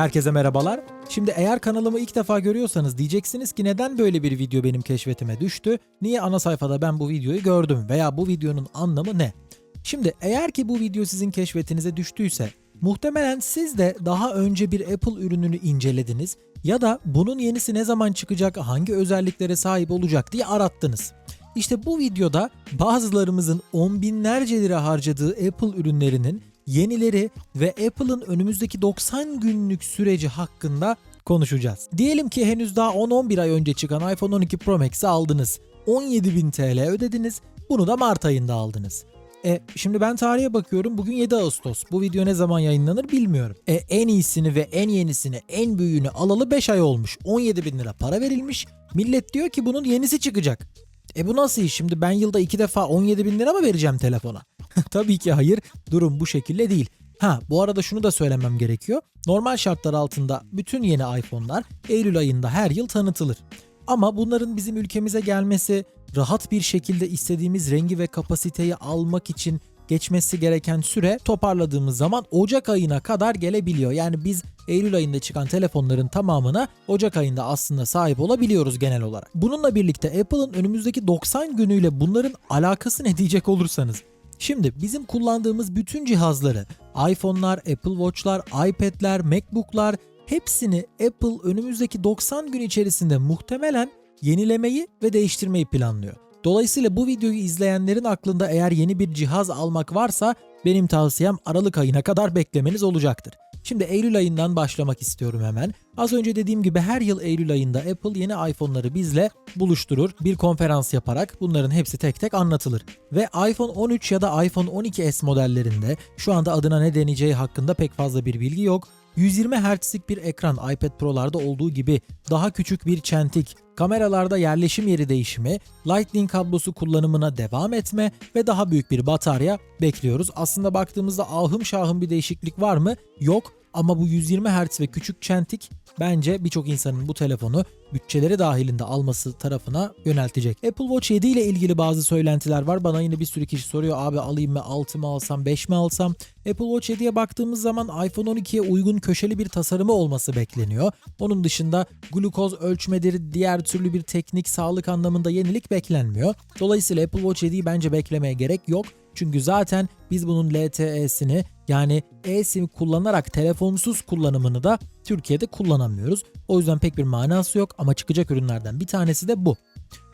Herkese merhabalar. Şimdi eğer kanalımı ilk defa görüyorsanız diyeceksiniz ki neden böyle bir video benim keşfetime düştü? Niye ana sayfada ben bu videoyu gördüm veya bu videonun anlamı ne? Şimdi eğer ki bu video sizin keşfetinize düştüyse muhtemelen siz de daha önce bir Apple ürününü incelediniz ya da bunun yenisi ne zaman çıkacak, hangi özelliklere sahip olacak diye arattınız. İşte bu videoda bazılarımızın on binlerce lira harcadığı Apple ürünlerinin yenileri ve Apple'ın önümüzdeki 90 günlük süreci hakkında konuşacağız. Diyelim ki henüz daha 10-11 ay önce çıkan iPhone 12 Pro Max'i aldınız. 17.000 TL ödediniz. Bunu da Mart ayında aldınız. E şimdi ben tarihe bakıyorum. Bugün 7 Ağustos. Bu video ne zaman yayınlanır bilmiyorum. E en iyisini ve en yenisini, en büyüğünü alalı 5 ay olmuş. 17 bin lira para verilmiş. Millet diyor ki bunun yenisi çıkacak. E bu nasıl iş? Şimdi ben yılda iki defa 17 bin lira mı vereceğim telefona? Tabii ki hayır. Durum bu şekilde değil. Ha bu arada şunu da söylemem gerekiyor. Normal şartlar altında bütün yeni iPhone'lar Eylül ayında her yıl tanıtılır. Ama bunların bizim ülkemize gelmesi, rahat bir şekilde istediğimiz rengi ve kapasiteyi almak için geçmesi gereken süre toparladığımız zaman Ocak ayına kadar gelebiliyor. Yani biz Eylül ayında çıkan telefonların tamamına Ocak ayında aslında sahip olabiliyoruz genel olarak. Bununla birlikte Apple'ın önümüzdeki 90 günüyle bunların alakası ne diyecek olursanız. Şimdi bizim kullandığımız bütün cihazları iPhone'lar, Apple Watch'lar, iPad'ler, MacBook'lar hepsini Apple önümüzdeki 90 gün içerisinde muhtemelen yenilemeyi ve değiştirmeyi planlıyor. Dolayısıyla bu videoyu izleyenlerin aklında eğer yeni bir cihaz almak varsa benim tavsiyem Aralık ayına kadar beklemeniz olacaktır. Şimdi Eylül ayından başlamak istiyorum hemen. Az önce dediğim gibi her yıl Eylül ayında Apple yeni iPhone'ları bizle buluşturur. Bir konferans yaparak bunların hepsi tek tek anlatılır. Ve iPhone 13 ya da iPhone 12s modellerinde şu anda adına ne deneyeceği hakkında pek fazla bir bilgi yok. 120 Hz'lik bir ekran iPad Pro'larda olduğu gibi daha küçük bir çentik, kameralarda yerleşim yeri değişimi, Lightning kablosu kullanımına devam etme ve daha büyük bir batarya bekliyoruz. Aslında baktığımızda ahım şahım bir değişiklik var mı? Yok. Ama bu 120 Hz ve küçük çentik bence birçok insanın bu telefonu bütçeleri dahilinde alması tarafına yöneltecek. Apple Watch 7 ile ilgili bazı söylentiler var. Bana yine bir sürü kişi soruyor abi alayım mı 6 mı alsam 5 mi alsam? Apple Watch 7'ye baktığımız zaman iPhone 12'ye uygun köşeli bir tasarımı olması bekleniyor. Onun dışında glukoz ölçmedir, diğer türlü bir teknik sağlık anlamında yenilik beklenmiyor. Dolayısıyla Apple Watch 7'yi bence beklemeye gerek yok. Çünkü zaten biz bunun LTE'sini yani eSIM kullanarak telefonsuz kullanımını da Türkiye'de kullanamıyoruz. O yüzden pek bir manası yok ama çıkacak ürünlerden bir tanesi de bu.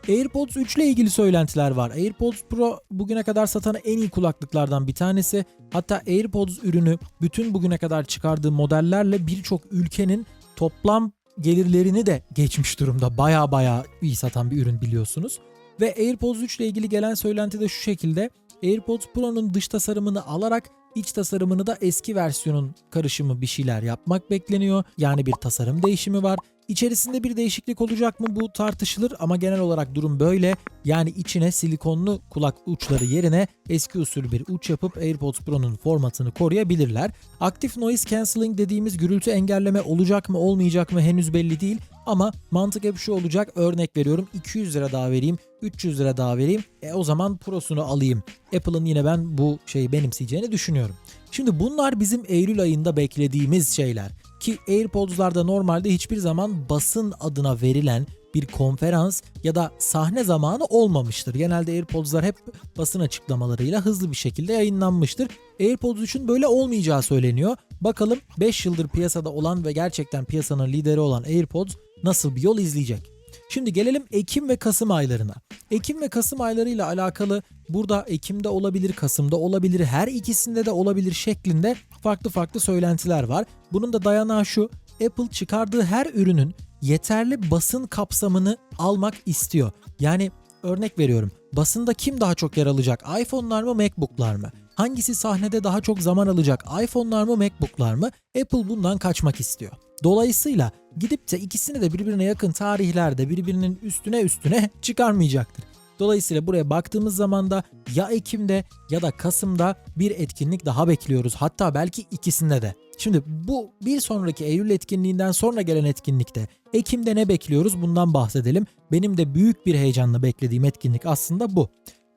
AirPods 3 ile ilgili söylentiler var. AirPods Pro bugüne kadar satan en iyi kulaklıklardan bir tanesi. Hatta AirPods ürünü bütün bugüne kadar çıkardığı modellerle birçok ülkenin toplam gelirlerini de geçmiş durumda. Baya baya iyi satan bir ürün biliyorsunuz. Ve AirPods 3 ile ilgili gelen söylenti de şu şekilde. AirPods Pro'nun dış tasarımını alarak iç tasarımını da eski versiyonun karışımı bir şeyler yapmak bekleniyor. Yani bir tasarım değişimi var. İçerisinde bir değişiklik olacak mı bu tartışılır ama genel olarak durum böyle. Yani içine silikonlu kulak uçları yerine eski usul bir uç yapıp AirPods Pro'nun formatını koruyabilirler. Aktif noise cancelling dediğimiz gürültü engelleme olacak mı olmayacak mı henüz belli değil. Ama mantık hep şu olacak örnek veriyorum 200 lira daha vereyim 300 lira daha vereyim e o zaman Pro'sunu alayım. Apple'ın yine ben bu şeyi benimseyeceğini düşünüyorum. Şimdi bunlar bizim Eylül ayında beklediğimiz şeyler. Ki AirPods'larda normalde hiçbir zaman basın adına verilen bir konferans ya da sahne zamanı olmamıştır. Genelde AirPods'lar hep basın açıklamalarıyla hızlı bir şekilde yayınlanmıştır. AirPods için böyle olmayacağı söyleniyor. Bakalım 5 yıldır piyasada olan ve gerçekten piyasanın lideri olan AirPods nasıl bir yol izleyecek? Şimdi gelelim Ekim ve Kasım aylarına. Ekim ve Kasım aylarıyla alakalı burada Ekim'de olabilir, Kasım'da olabilir, her ikisinde de olabilir şeklinde farklı farklı söylentiler var. Bunun da dayanağı şu, Apple çıkardığı her ürünün yeterli basın kapsamını almak istiyor. Yani örnek veriyorum. Basında kim daha çok yer alacak? iPhone'lar mı, MacBook'lar mı? Hangisi sahnede daha çok zaman alacak? iPhone'lar mı, MacBook'lar mı? Apple bundan kaçmak istiyor. Dolayısıyla gidip de ikisini de birbirine yakın tarihlerde birbirinin üstüne üstüne çıkarmayacaktır. Dolayısıyla buraya baktığımız zaman da ya Ekim'de ya da Kasım'da bir etkinlik daha bekliyoruz. Hatta belki ikisinde de. Şimdi bu bir sonraki Eylül etkinliğinden sonra gelen etkinlikte Ekim'de ne bekliyoruz bundan bahsedelim. Benim de büyük bir heyecanla beklediğim etkinlik aslında bu.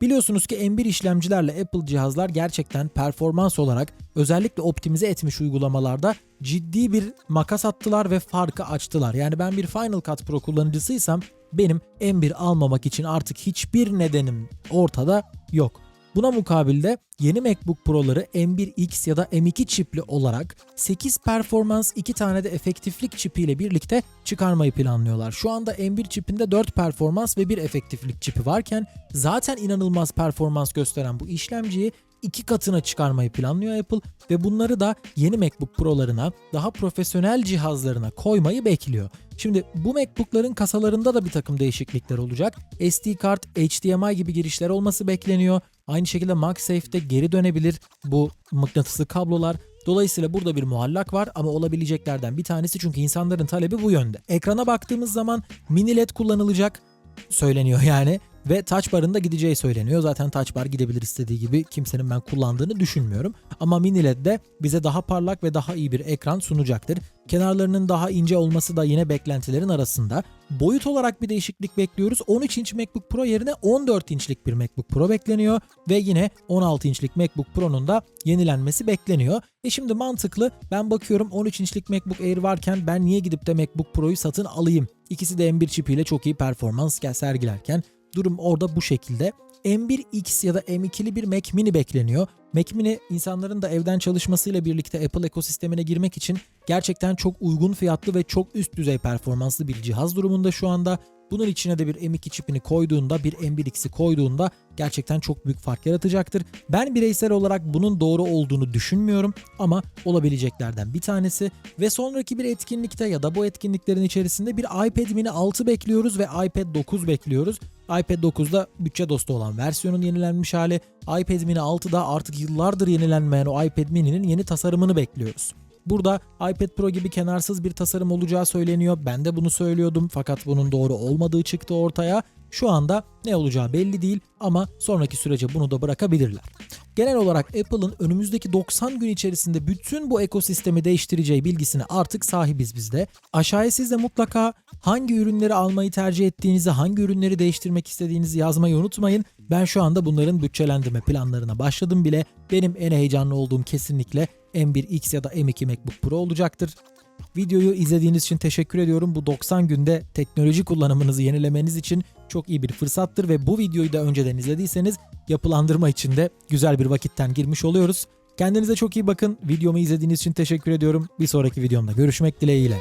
Biliyorsunuz ki M1 işlemcilerle Apple cihazlar gerçekten performans olarak özellikle optimize etmiş uygulamalarda ciddi bir makas attılar ve farkı açtılar. Yani ben bir Final Cut Pro kullanıcısıysam benim M1 almamak için artık hiçbir nedenim ortada yok. Buna mukabilde yeni MacBook Pro'ları M1X ya da M2 çipli olarak 8 performans 2 tane de efektiflik çipi ile birlikte çıkarmayı planlıyorlar. Şu anda M1 çipinde 4 performans ve 1 efektiflik çipi varken zaten inanılmaz performans gösteren bu işlemciyi iki katına çıkarmayı planlıyor Apple ve bunları da yeni MacBook Pro'larına, daha profesyonel cihazlarına koymayı bekliyor. Şimdi bu MacBook'ların kasalarında da bir takım değişiklikler olacak. SD kart, HDMI gibi girişler olması bekleniyor. Aynı şekilde MagSafe'de geri dönebilir bu mıknatıslı kablolar. Dolayısıyla burada bir muallak var ama olabileceklerden bir tanesi çünkü insanların talebi bu yönde. Ekrana baktığımız zaman mini LED kullanılacak söyleniyor yani ve touch bar'ın da gideceği söyleniyor. Zaten touch bar gidebilir istediği gibi kimsenin ben kullandığını düşünmüyorum. Ama mini LED de bize daha parlak ve daha iyi bir ekran sunacaktır. Kenarlarının daha ince olması da yine beklentilerin arasında. Boyut olarak bir değişiklik bekliyoruz. 13 inç MacBook Pro yerine 14 inçlik bir MacBook Pro bekleniyor ve yine 16 inçlik MacBook Pro'nun da yenilenmesi bekleniyor. E şimdi mantıklı ben bakıyorum 13 inçlik MacBook Air varken ben niye gidip de MacBook Pro'yu satın alayım? İkisi de M1 çipiyle çok iyi performans sergilerken durum orada bu şekilde. M1X ya da M2'li bir Mac Mini bekleniyor. Mac Mini insanların da evden çalışmasıyla birlikte Apple ekosistemine girmek için gerçekten çok uygun fiyatlı ve çok üst düzey performanslı bir cihaz durumunda şu anda. Bunun içine de bir M2 çipini koyduğunda, bir M1X'i koyduğunda gerçekten çok büyük fark yaratacaktır. Ben bireysel olarak bunun doğru olduğunu düşünmüyorum ama olabileceklerden bir tanesi ve sonraki bir etkinlikte ya da bu etkinliklerin içerisinde bir iPad mini 6 bekliyoruz ve iPad 9 bekliyoruz. iPad 9'da bütçe dostu olan versiyonun yenilenmiş hali, iPad mini 6'da artık yıllardır yenilenmeyen o iPad mini'nin yeni tasarımını bekliyoruz. Burada iPad Pro gibi kenarsız bir tasarım olacağı söyleniyor. Ben de bunu söylüyordum fakat bunun doğru olmadığı çıktı ortaya. Şu anda ne olacağı belli değil ama sonraki sürece bunu da bırakabilirler. Genel olarak Apple'ın önümüzdeki 90 gün içerisinde bütün bu ekosistemi değiştireceği bilgisine artık sahibiz biz de. Aşağıya siz de mutlaka hangi ürünleri almayı tercih ettiğinizi, hangi ürünleri değiştirmek istediğinizi yazmayı unutmayın. Ben şu anda bunların bütçelendirme planlarına başladım bile. Benim en heyecanlı olduğum kesinlikle M1X ya da M2 MacBook Pro olacaktır. Videoyu izlediğiniz için teşekkür ediyorum. Bu 90 günde teknoloji kullanımınızı yenilemeniz için çok iyi bir fırsattır ve bu videoyu da önceden izlediyseniz yapılandırma için de güzel bir vakitten girmiş oluyoruz. Kendinize çok iyi bakın. Videomu izlediğiniz için teşekkür ediyorum. Bir sonraki videomda görüşmek dileğiyle.